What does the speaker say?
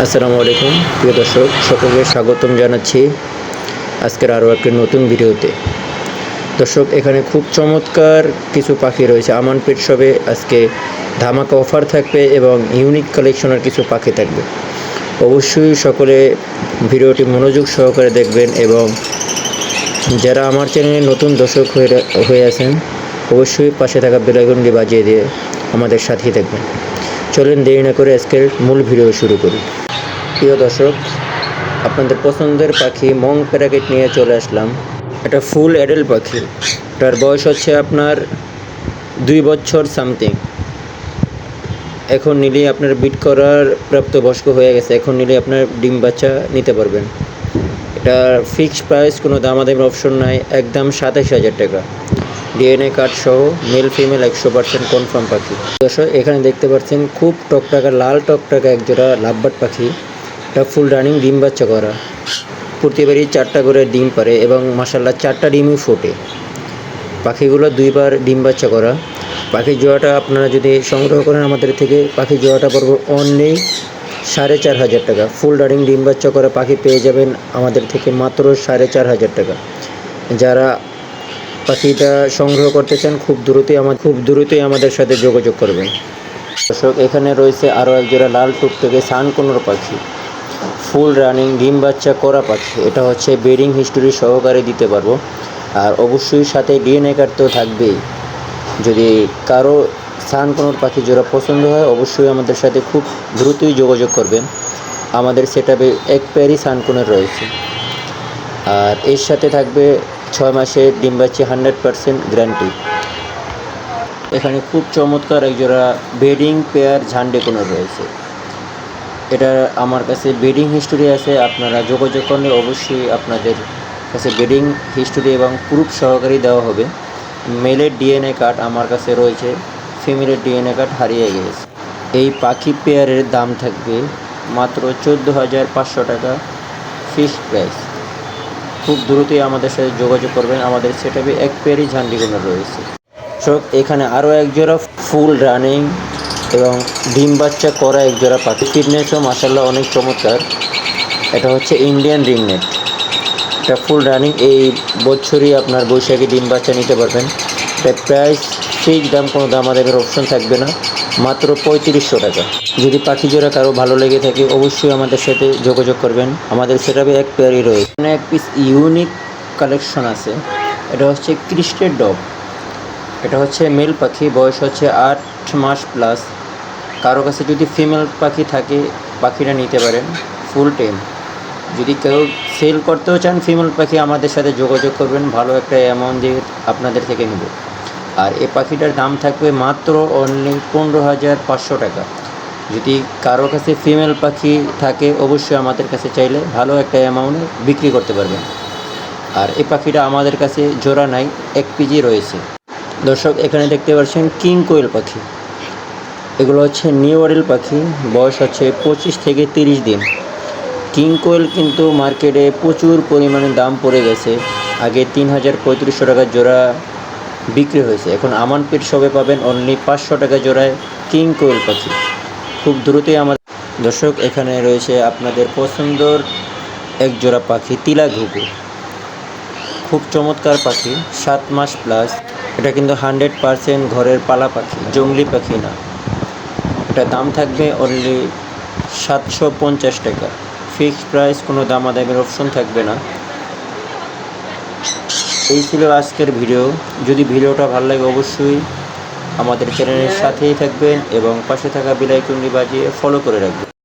আসসালামু আলাইকুম, প্রিয় দর্শক, সকলকে স্বাগতম জানাচ্ছি আজকের আরও একটি নতুন ভিডিওতে। দর্শক, এখানে খুব চমৎকার কিছু পাখি রয়েছে। আমান পেট শপে আজকে ধামাকা অফার থাকবে এবং ইউনিক কালেকশনের কিছু পাখি থাকবে। অবশ্যই সকলে ভিডিওটি মনোযোগ সহকারে দেখবেন এবং যারা আমার চ্যানেলে নতুন দর্শক হয়ে হয়ে আছেন, অবশ্যই পাশে থাকা বেলাইকনটি বাজিয়ে দিয়ে আমাদের সাথেই থাকবেন। চলেন দেরি না করে আজকের মূল ভিডিও শুরু করি। প্রিয় দর্শক, আপনাদের পছন্দের পাখি মং প্যারাকেট নিয়ে চলে আসলাম। এটা ফুল অ্যাডেল পাখি। এটার বয়স হচ্ছে আপনার দুই বছর সামথিং। এখন নিলেই আপনার বিট করার প্রাপ্তবয়স্ক হয়ে গেছে। এখন নিলে আপনার ডিম বাচ্চা নিতে পারবেন। এটা ফিক্সড প্রাইস কোনো দামাদামির অপশন নাই। একদম সাতাশ হাজার টাকা। ডিএনএ কার্ড সহ মেল ফিমেল একশো পার্সেন্ট কনফার্ম পাখি। দর্শক, এখানে দেখতে পাচ্ছেন, খুব টকটাকা, লাল টকটাকা একজোড়া লাভবাট পাখি। এটা ফুল রানিং ডিম বাচ্চা করা। প্রতিবারই চারটা করে ডিম পারে এবং মাসাল্লাহ চারটা ডিমই ফোটে। পাখিগুলো দুইবার ডিম বাচ্চা করা। পাখি জোয়াটা আপনারা যদি সংগ্রহ করেন আমাদের থেকে, পাখি জোয়াটা পড়ব অনলি সাড়ে চার হাজার টাকা। ফুল রানিং ডিম বাচ্চা করা পাখি পেয়ে যাবেন আমাদের থেকে মাত্র সাড়ে চার হাজার টাকা। যারা পাখিটা সংগ্রহ করতে চান, খুব দ্রুতই আমার খুব দ্রুতই আমাদের সাথে যোগাযোগ করবেন। দর্শক, এখানে রয়েছে আরও এক জোড়া লাল টুকটুকে সানকোনোর পাখি। ফুল রানিং, ডিম বাচ্চা, করা পাখি। এটা হচ্ছে ব্রিডিং হিস্টোরি সহকারে দিতে পারব। আর অবশ্যই সাথে ডিএনএ কার্ড তো থাকবেই। যদি কারও সানকোনোর পাখি জোড়া পছন্দ হয়, অবশ্যই আমাদের সাথে খুব দ্রুতই যোগাযোগ করবেন। আমাদের সেটাপে এক পেয়ারই সানকোনের রয়েছে। আর এর সাথে থাকবে ছয় মাসের ডিম বাচ্চা হান্ড্রেড পারসেন্ট গ্যারান্টি। এখানে খুব চমৎকার একজোড়া বেডিং পেয়ার ঝান্ডে কোনো রয়েছে। এটা আমার কাছে বেডিং হিস্টোরি আছে, আপনারা যোগাযোগ করলে অবশ্যই আপনাদের কাছে বেডিং হিস্টোরি এবং প্রুফ সহকারী দেওয়া হবে। মেলের ডিএনএ কার্ড আমার কাছে রয়েছে, ফিমেলের ডিএনএ কার্ড হারিয়ে গেছে। এই পাখি পেয়ারের দাম থাকবে মাত্র চোদ্দ হাজার পাঁচশো টাকা ফিক্সড প্রাইস। খুব দ্রুতই আমাদের সাথে যোগাযোগ করবেন, আমাদের সেটাপে এক পেয়ারই ঝান্ডিগুলো রয়েছে। সব এখানে আরও এক জোড়া ফুল রানিং এবং ডিম বাচ্চা করা এক জোড়া পাখি ফিটনেসও মাসাল্লাহ অনেক চমৎকার। এটা হচ্ছে ইন্ডিয়ান রিংনেট এটা ফুল রানিং এই বছরই আপনার বৈশাখী ডিম বাচ্চা নিতে পারবেন। এটা প্রাইস ফিক্স দাম, কোনো দামাদামের অপশন থাকবে না। মাত্র পঁয়ত্রিশশো টাকা। যদি পাখি জোড়া কারও ভালো লেগে থাকে, অবশ্যই আমাদের সাথে যোগাযোগ করবেন। আমাদের সেটাবে এক পেয়ারই রয়েছে। এখানে এক পিস ইউনিক কালেকশন আছে। এটা হচ্ছে ক্রিস্টেড ডগ এটা হচ্ছে মেল পাখি। বয়স হচ্ছে আট মাস প্লাস কারও কাছে যদি ফিমেল পাখি থাকে পাখিটা নিতে পারেন ফুল টাইম যদি কেউ সেল করতেও চান ফিমেল পাখি, আমাদের সাথে যোগাযোগ করবেন, ভালো একটা অ্যামাউন্ট দিয়ে আপনাদের থেকে নেব। আর এ পাখিটার দাম থাকবে মাত্র অনলি পনেরো হাজার পাঁচশো টাকা। যদি কারও কাছে ফিমেল পাখি থাকে, অবশ্যই আমাদের কাছে চাইলে ভালো একটা অ্যামাউন্টে বিক্রি করতে পারবেন। আর এই পাখিটা আমাদের কাছে জোড়া নাই, এক পিজি রয়েছে। দর্শক, এখানে দেখতে পাচ্ছেন কিং কোয়েল পাখি। এগুলো হচ্ছে নিউ পাখি, বয়স হচ্ছে পঁচিশ থেকে তিরিশ দিন। কিং কোয়েল কিন্তু মার্কেটে প্রচুর পরিমাণে দাম পড়ে গেছে। আগে তিন হাজার পঁয়ত্রিশশো টাকার জোড়া বিক্রি হয়েছে। এখন আমান পেট সবে পাবেন অনলি পাঁচশো টাকা জোড়ায় কিং কোয়েল পাখি। খুব দ্রুতই আমার দর্শক, এখানে রয়েছে আপনাদের পছন্দর এক জোড়া পাখি, তিলা ঘুঘু। খুব চমৎকার পাখি, সাত মাস প্লাস এটা কিন্তু হান্ড্রেড পারসেন্ট ঘরের পালা পাখি, জঙ্গলি পাখি না। এটা দাম থাকবে অনলি সাতশো পঞ্চাশ টাকা। ফিক্সড প্রাইস কোনো দামাদামের অপশন থাকবে না। এই ছিল আজকের ভিডিও যদি ভিডিওটা ভালো লাগে অবশ্যই আমাদের চ্যানেলের সাথেই থাকবেন এবং পাশে থাকা বেলাইকনটি বাজিয়ে ফলো করে রাখবেন।